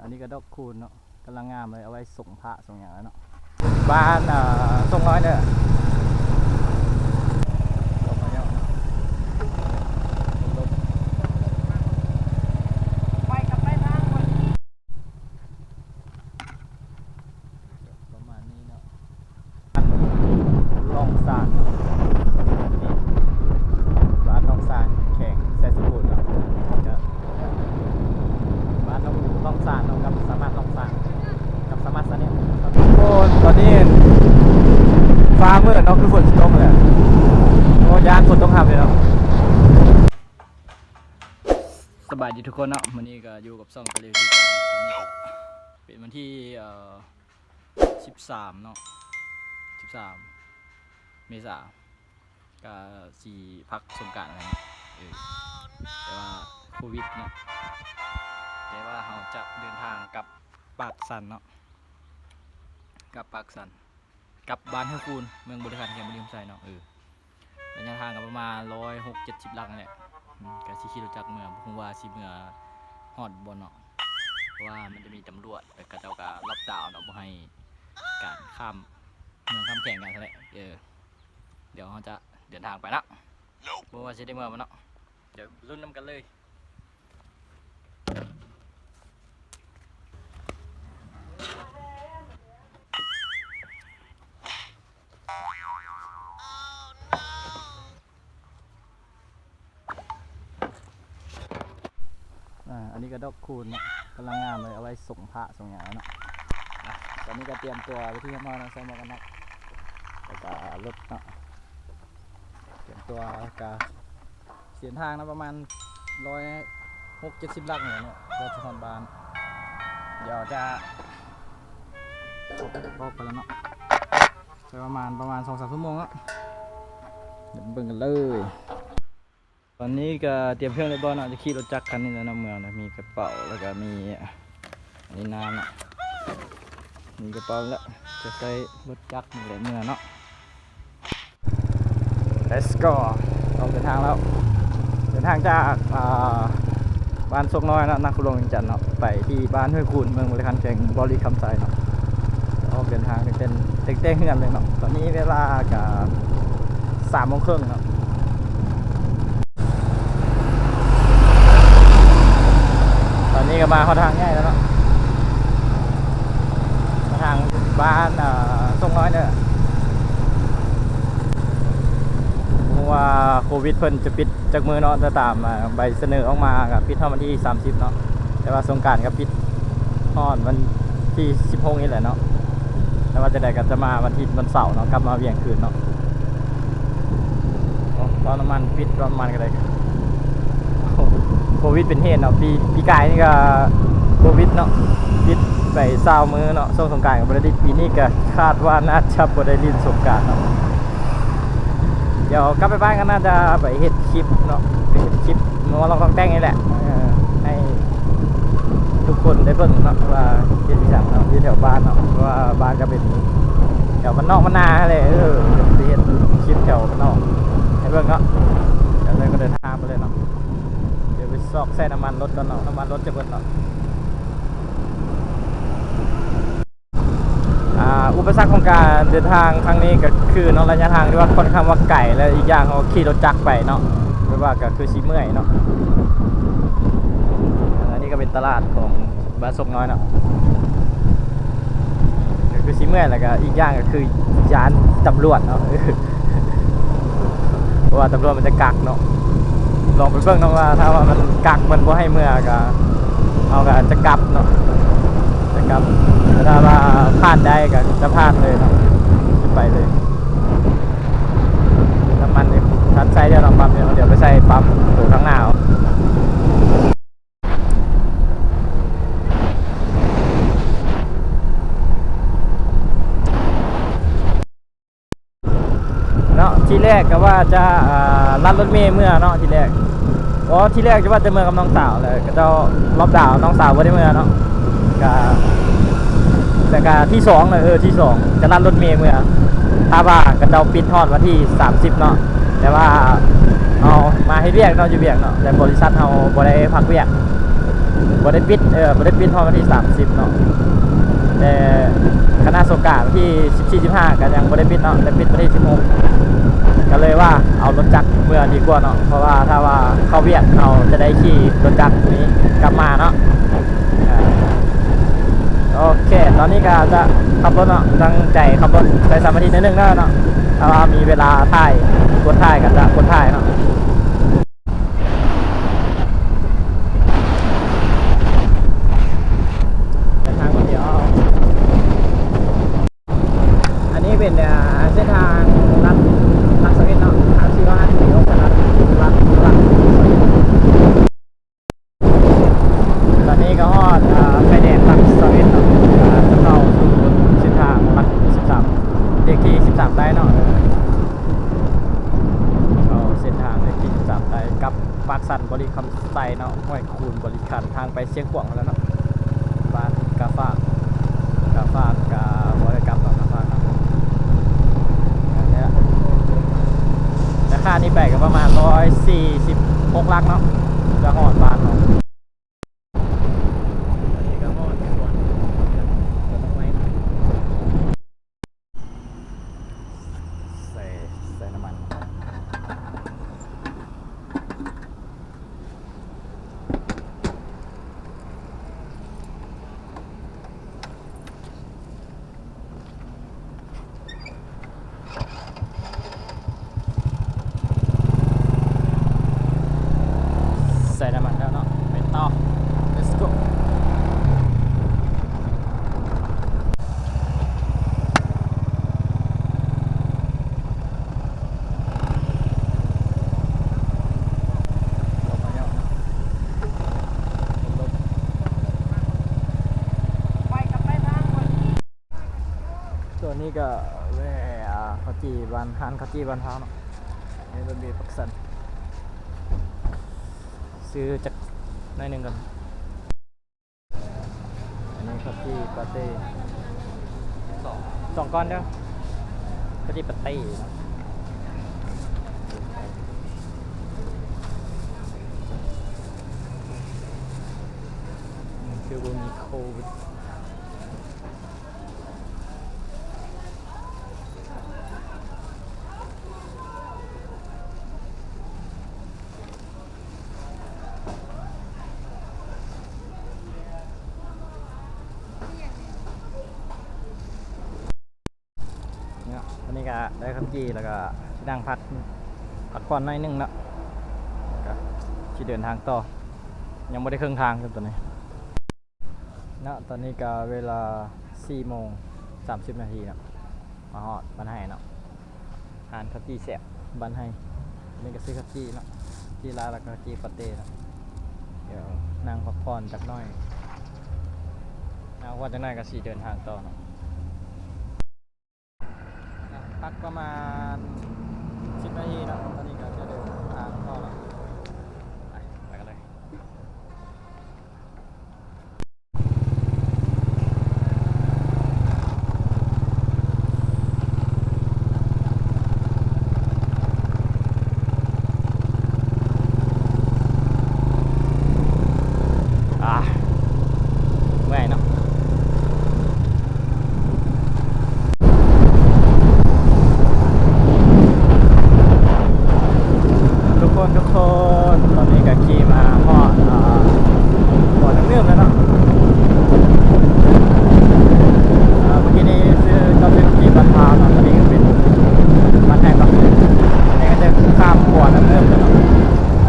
อันนี้ก็ดอกคูณเนาะกำลังงามเลยเอาไว้ส่งพระส่งอย่างนั้นเนาะบ้านอ่าส่งน้อยเนี่ยส่งมาเยอะเนาะลม ไปกับไปทางคน ประมาณนี้เนาะลองสานนี่บ้านลองสานแข่งแซสบูดเนาะก็บ้านลองลองสานเนาะกับสามารถลองสานกับสามารถซะเนี่ยครับทุกคนตอนนี้ ฟ้ามืดเนาะคือฝนตกเลยโอ้ยานฝนต้องทำเลยเนาะสบายดีทุกคนเนาะวันนี้ก็อยู่กับซ่องตะเลวีกันเป็นวันที่เอ่อสิบสามเนาะสิบสามเมษาก็สีพักสงการอะไรเนาะแต่ว่าโควิดเนาะแต่ว่าเราจะเดินทางกับปากสันเนาะกับปากสัน กลับบ้านเฮอคูนเมืองบริการเขียนบริมไซเนาะเออระยะทางก็ประมาณร้อยหกเจ็ดสิบลังแหละอืมก็สิขี่รถจักรเมืองคงว่าสิเมืองฮอดบนเนาะเพราะว่ามันจะมีตำรวจแล้วก็เจ้าก็ล็อกดาวน์เนาะบ่ให้การข้ามเมืองข้ามแข่งกันนั่นแหละเออเดี๋ยวเราจะเดินทางไปนะบอกว่าจะได้เมื่อมันเนาะเดี๋ยวรุ่นน้ำกันเลย นี้ก็ดอกคูณกำลังงามเลยเอาไว้ส่งพระส่งอย่างนั้นเนาะตอนนี้ก็เตรียมตัวไปที่ข้างนอนะใส่หมวกกันน็อกแล้วก็รถเนาะเตรียมตัวกับเสียนทางนะประมาณร้อยหกเจ็ดสิบลักเนี่ยเนาะรถสะพานบาน เดี๋ยวจะออกไปแล้วเนาะไปประมาณประมาณสองสามชั่วโมงแล้วเดี๋ยวเบิ่งกันเลย ตอนนี้ก็เตรียมเครื่องเรียบร้อยเนาะจะขี่รถจักรคันนี้แล้วนาะเมืองนะมีกระเป๋าแล้วก็มีอันนี้น้ำเนะมีกระเป๋าแล้วจะใช้รถจักรนี่แหละเมื่อเนาะ let's go ออกเดินทางแล้วเดินทางจากบ้านซกน้อยนะนักขุดลงจันทน์เนาะไปที่บ้านห้วยคูนเมืองบริคันแข่งบริคำไซเนาะออกเดินทางเต้นเต้นเต้นเฮือนเลยเนาะตอนนี้เวลากับสามโมงครึ่งเนาะตอ นี้ก็มาเข้าทางง่ายแล้วเนาะทางบ้านอ่อทรงน้อยเนี่ยเพราะว่าโควิดเพิ่นจะปิดจากมือเนาะจะตามใบเสนอออกมากับปิดเท่าวันที่ 30 เนาะแต่ว่าสงการก็ปิดฮอดวันที่ 16 นี่แหละเนาะแต่ว่าจะได้ก็จะมาวันที่วันเสาร์เนาะกลับมาเวียงคืนเนาะโอ้ตอนน้ำมันปิดตอนน้ำมันก็ได้ โควิดเป็นเหตุเนาะปีปีกายนี่ก็โควิดเนาะปิดไปเศร้ามือเนาะช่วงสงการกับบริษัทปีนี้ก็คาดว่าน่าจะบริลินสงการเนาะเดี๋ยวกลับไปบ้านก็น่าจะไปเฮ็ดคลิปเนาะไปเฮ็ดคลิปนัวลองต้องแต่งนี่แหละให้ทุกคนได้เบิ่งเนาะว่าเฮ็ดที่สั่งเนาะที่แถวบ้านเนาะว่าบ้านก็เป็นแถวมันนอกมันนาเลยเออเฮ็ดคลิปแถวมันนอกให้เบิ่งเนาะเดี๋ยวเลยก็เดินทางไปเลยเนาะ ซอกแซ่น้ำมันรถก่อนเนาะน้ำมันรถจะเบิดเนาะอุปสรรคของการเดินทางครั้งนี้ก็คือเนาะระยะทางที่ว่าค่อนข้างว่าไกลและอีกอย่างเขาขี่รถจักรไปเนาะไม่ว่าก็คือสีเมื่อยเนาะอันนี้ก็เป็นตลาดของบ้านศกน้อยเนาะก็คือสีเมื่อยแล้วก็อีกอย่างก็คือยานตำรวจเนาะเพราะว่าตำรวจมันจะกักเนาะ ลองไปเบิ่งเนาะว่าถ้าว่ามันกักมันบ่ให้เมื่อก็เอาก็จะกลับเนาะจะกลับถ้าว่าพลาดได้ก็จะพลาดเลยเนาะจะไปเลยน้ำมันนี่ยทันใส่เดี๋ยวเราปั๊มเดี๋ยวเดี๋ยวไปใส่ปั๊มตัวข้างหน้าเอาเนาะที แรกก็ว่าจะลัดรถเมล์เมื่อเนาะทีแรกอ๋อที่แรกจะว่าจะเมื่อกับน้องสาวเลยก็จ้ารอบดาวน้องสาวไ่ได้เมื่อเนาะก็แต่ก็ที่สองเลยเออที่สองจะนั่นรถเมล์เมื่อถ้าว่าก็จะปิดทอดวันที่ 30 เนาะแต่ว่าเอามาให้เรียกเนาะอยู่เวียกเนาะแต่บริษัทเราบ่ได้พักเวียกบ่ได้ปิดเออบ่ได้ปิดเพราะวันที่ 30 เนาะแต่คณะสกาที่ 14 15ก็ยังบ่ได้ปิดเนาะแต่ปิดวันที่ 16 ก็เลยว่าเอารถจักรเมื่อดีกว่าเนาะเพราะว่าถ้าว่าเข้าเวียดเราจะได้ขี่รถจักรนี้กลับมาเนาะโอเค ตอนนี้ก็จะขับรถเนาะตั้งใจขับรถไปสามนาทีนิดนึงแล้วเนาะถ้าว่ามีเวลาถ่ายกดถ่ายก็จะกดถ่ายเนาะ เดินทางคนเดียว อันนี้เป็นเอ่อเส้นทางลัดลัดสวิตเนาะทางที่ว่าที่ยกกันลัดลัดลัดตอนนี้ก็ฮอดอ่าไฟแดงลัดสวิตเนาะอ่าจะเข้าสู่เส้นทางลัด13เลขที่ 13ได้เนาะเข้าเส้นทางเลขที่ 13ได้กับปากสันบริคำสไตล์เนาะห้วยคูนบริคันทางไปเชียงขวางแล้วเนาะบ้านกาฟากกาฟากกาบริกรรมต่อกาฟากครับอันนี้ละราคานี้แบกกันประมาณร้อยสี่สิบหกลักเนาะจะหอดบ้านเนาะอันนี้ก็หอดส่วนก็ต้องไว้ใส่ใส่น้ำมัน ใส่น้ำมันแล้วเนาะไปต่อ let's go ลงมาแล้วเนาะลงตัวนี้ก็แหว่อ่าข้าวจีบ้านฮานข้าวจีบ้านเท้าเนาะนี่เป็นบีปักสันซื้อจากน้อยหนึ่งก่อนอันนี้ครับที่ปาเต้สองสองก้อนเดียวก็ที่ปาเต้คือว่ามีโควิดเนี่ยวันนี้ก็ ได้คำจีแล้วก็ที่นั่งพักพักผ่อนหน่อยนึงแล้วก็ที่เดินทางต่อ ยังไม่ได้ครึ่งทางครับตอนนี้เนาะตอนนี้ก็เวลา4โมง30 นาทีเนาะมาฮอดบ้านไห้เนาะหานข้าวจีแสบบ้านไห้นี่ก็ซื้อข้าวจีเนาะจีร้านแล้วก็ข้าวจีปาเต้เนาะเดี๋ยวนั่งพักผ่อนจักหน่อยนั่งว่าจักหน่อยก็สีเดินทางต่อเนาะ พักประมาณ 10 นาทีนะตอนนี้ทางเข้าแล้วไปไปกันเลย อะเมื่อยเนาะ ทุกคนทุกคนตอนนี้ก็ขี่มาหอดอ่าบ่อน้ำเนื่อมแล้วเนาะอ่าเมื่อกี้นี้ซื้อก็ซื้อขี่บันพาวเนาะตอนนี้ก็เป็นบันแทงบันอันนี้ก็จะข้ามบ่อน้ำเนื่อมแล้วเนาะอ่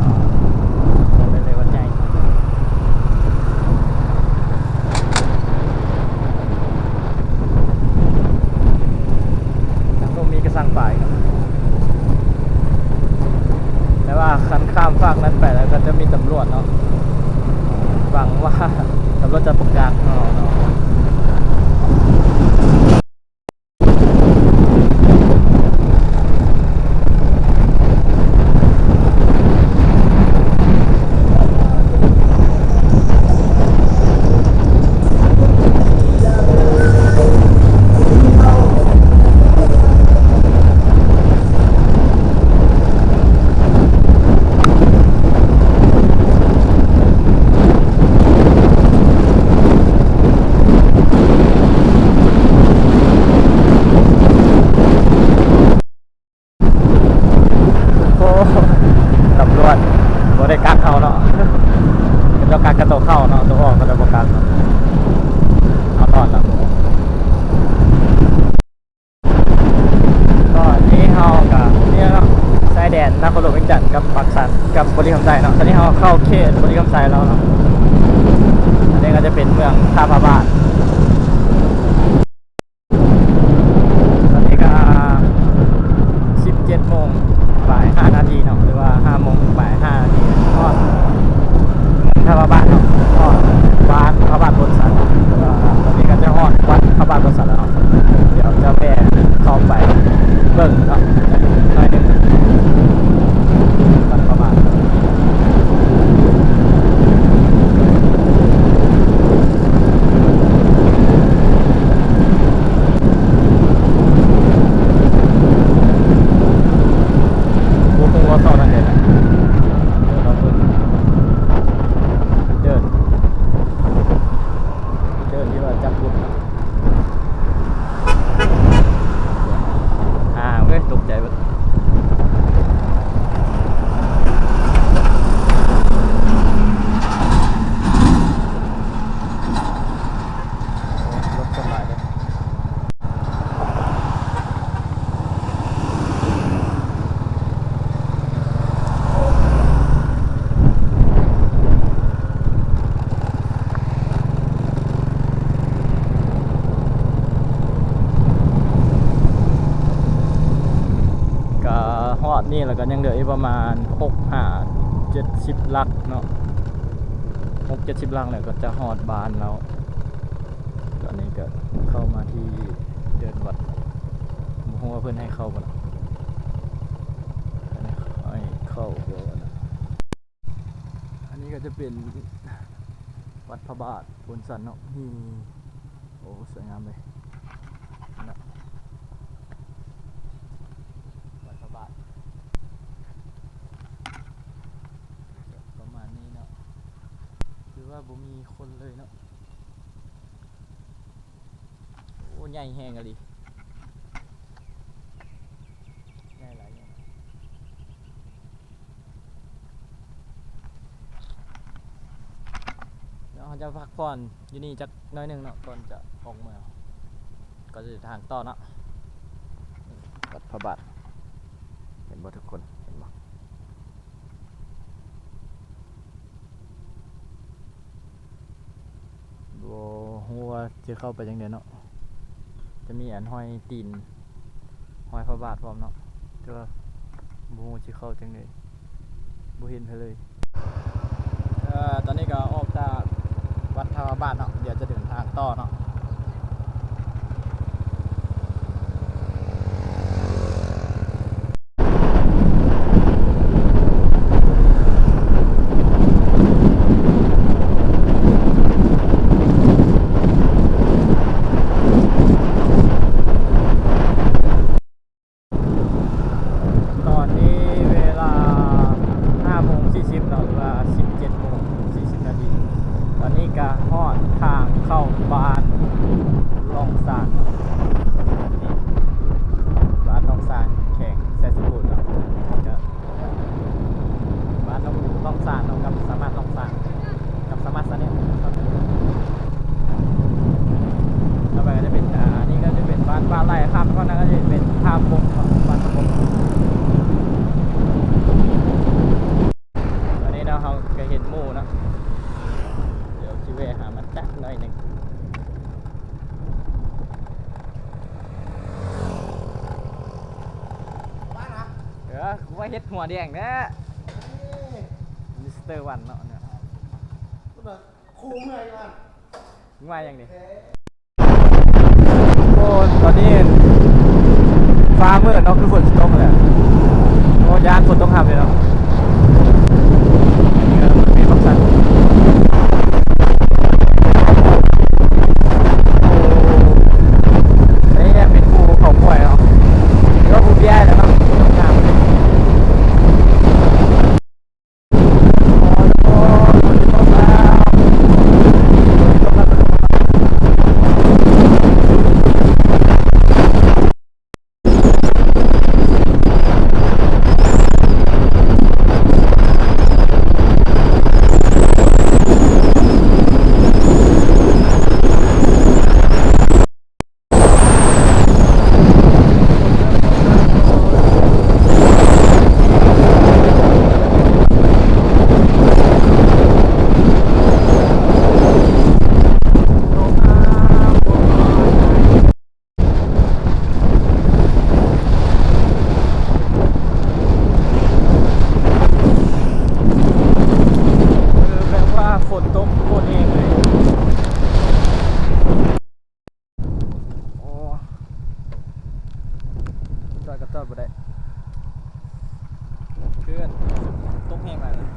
าบอกได้เลยว่าใจ ก็มีกระสังป่ายครับแต่ว่าคันข้ามฝั่งนั้นไปแล้วก็ จะมีตำรวจเนาะหวังว่าตำรวจจะประกาศเอาเนาะ นี่แล้วก็ยังเหลืออีกประมาณ6 5 70ลักเนาะ6 70ลักแล้วก็จะฮอดบานแล้ว ตอนนี้ก็เข้ามาที่เดินวัดผมคงว่าเพื่อนให้เข้าบ่ล่ะให้เข้าเดี๋ยวนะอันนี้ก็จะเป็นวัดพระบาทบนสันเนาะนี่โอ้สวยงามเลยนะวัดพระบาทก็ประมาณนี้เนาะคือว่า บ่มีคนเลยเนาะโอ้ใหญ่แห้งอะดิใหญ่หลายอย่างเดี๋ยวเราจะพักผ่อนอยู่นี่จักน้อยหนึ่งเนาะก่อนจะออกเมืองก็จะเดินทางต่อเนาะวัดพระบาทเห็นบ่ทุกคนเห็นบ่บัวหัว จะเข้าไปจังเดียวเนาะจะมีอันห้อยตีนห้อยพระบาทพร้อมเนาะแต่ว่าบูชิเข้าจังเลยบูเห็นไปเลยอตอนนี้ก็ออกจากวัดพระบาทเนาะเดี๋ยวจะเดินทางต่อเนาะตอนนี้เวลา5โมง40เนาะหรือว่า 17โมง40นาทีตอนนี้ก็ฮอดทางเข้าบ้านล่องสานนี่บ้านล่องสานแข่งแซสบูดเนาะก็บ้านล่องล่องสานเนาะกับสามารถล่องสานกับสามารถสานเนี่ยครับต่อไปก็จะเป็นอ่านี่ก็จะเป็นบ้านบ้านไร่ข้ามก็นั่นก็จะเป็นท่าบกเนาะบ้านท่าบก ตอนนี้เราเขาก็เห็นหมูเนาะเดี๋ยวชิเวะหามันจักหน่อยหนึ่งเออกูว่า เฮ็ดหัวแดงแนะมิสเตอร์วันเนาะเนี่ยคูเมื่อยมันมึงมาอย่างนี้โอ้ตอนนี้ฟ้ามืดเนาะคือฝนสิตกเลยโอ้ยานฝนตกหับเลยเนาะอันนี้ก็เป็นบักสัน อันนี้เป็นภูเขาป่วยเนาะก็ภูเบี้ยแล้วเนาะงามเลยโอ้โหฝนตกแล้วฝนตกแล้ว เพื่อนตกแห้งอะไรเลย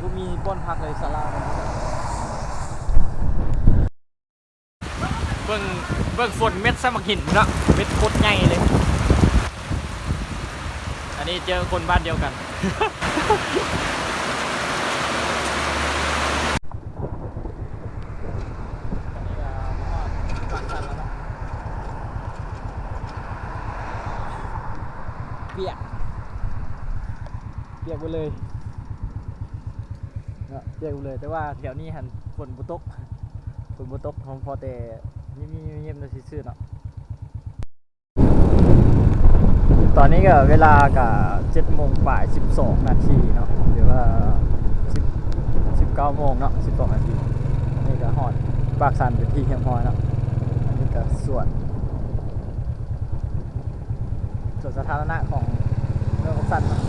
กูมีป้นพักเลยสลาเบิ่งเบิ่งฝนเม็ดสมักหินเนาะเม็ดโคตรใหญ่เลย อันนี้เจอคนบ้านเดียวกัน เปียก เปียกไปเลย ยกไปเลย แต่ว่าแถวนี้หันฝนบุตกฝนบุตกผมพอแต่มีมีเงียบๆนะซื่อๆเนาะตอนนี้ก็เวลากับเจ็ดโมงป่ายสิบสองนาทีเนาะหรือว่าสิบสิบเก้าโมงเนาะสิบสองนาทีนนี้ก็ฮอดปากสันเป็นที่เพียงพอเนาะอันนี้ก็ส่วนส่วนสาธารณะของเมืองสันเนาะ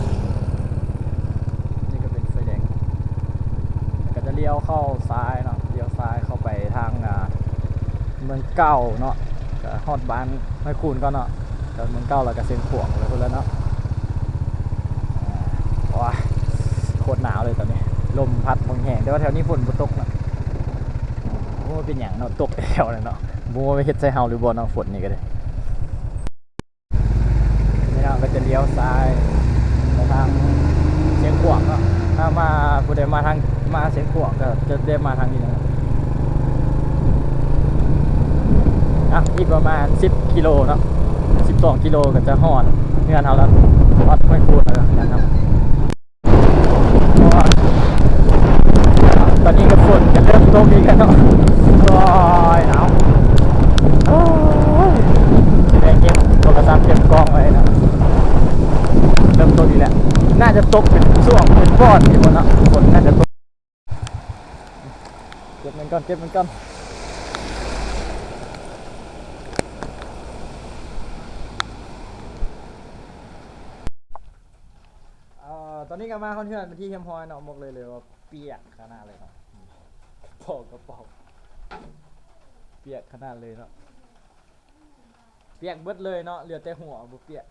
นี่ก็เป็นไฟแดงแล้วก็จะ เลี้ยวเข้าซ้ายเนาะเลี้ยวซ้ายเข้าไปทางเมืองเก่าเนาะก็ฮอดบ้านไม่คูนก็เนาะแต่เมืองเก่าเราก็เซ็งขวงเลยคนแล้วเนาะอ่าว้าโคตรหนาวเลยตอนนี้ ลมพัดบางแหงแต่ว่าแถวนี้ฝนตกเนาะโอ้เป็นอย่างเนาะตกแถวเลยเนาะบัวไปเฮ็ดใส่เฮาหรือบ่เนาะฝนนี่ก็ได้นี่เนาก็จะเลี้ยวซ้ายไปทางเชียงขวางเนาะถ้ามาผู้ใดมาทางมาเชียงขวาง จะได้มาทางนี้นะครับอะอีกประมาณ 10 กิโลเนาะ12 กิโลก็จะหอดเงื่อนเอาแล้ววัดไม่คูดแล้วนะครับเพราะว่าตอนนี้ก็ฝนจะเริ่มตกอีกแล้วเนาะโอ้ยหนาวโอ้ยจะได้เก็บโทรศัพท์เก็บกล้องไว้นะเริ่มตกอีกแล้วน่าจะตกเป็นช่วงเป็นก้อนอยู่บนนะฝนน่าจะตก ก็บมันก่อนเก็บมันก่อนเอ่อตอนนี้ก็มาคอนเทนต์เป็นที่เฮมพอยเนาะบอกเลยเลยว่าเปียกขนาดเลยเนาะปอกกระป๋าเปียกขนาดเลยเนาะเปียกเบิดเลยเนาะเหลือแต่หัวบ่เปียก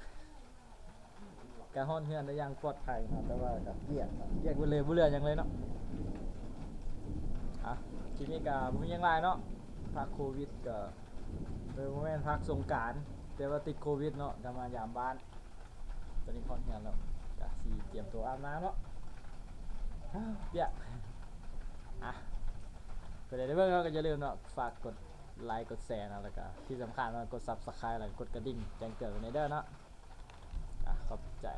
การห้อนเฮือนได้ยังปลอดภัยเนาะแต่ว่าก็เปียกเนาะเปียกเบิดเลยบ่เหลือหยังเลยเนาะ ทีนี้ก็บ่มียังหลายเนาะพักโควิดก็โดยบ่แม่นพักสงกรารแต่ว่าติดโควิดเนาะก็มายามบ้าน ตอนนี้คอนเทนต์แล้วก็สีเตรียมตัวอาบน้ำแล้วอ้าวเปียกอะก็ได้เบิ่งแล้วก็อย่าลืมเนาะฝากกดไลค์กดแชร์นะแล้วก็ที่สำคัญเนาะกด Subscribe แล้วกดกระดิ่งแจ้งเตือนในเด้อเนาะขอบใจ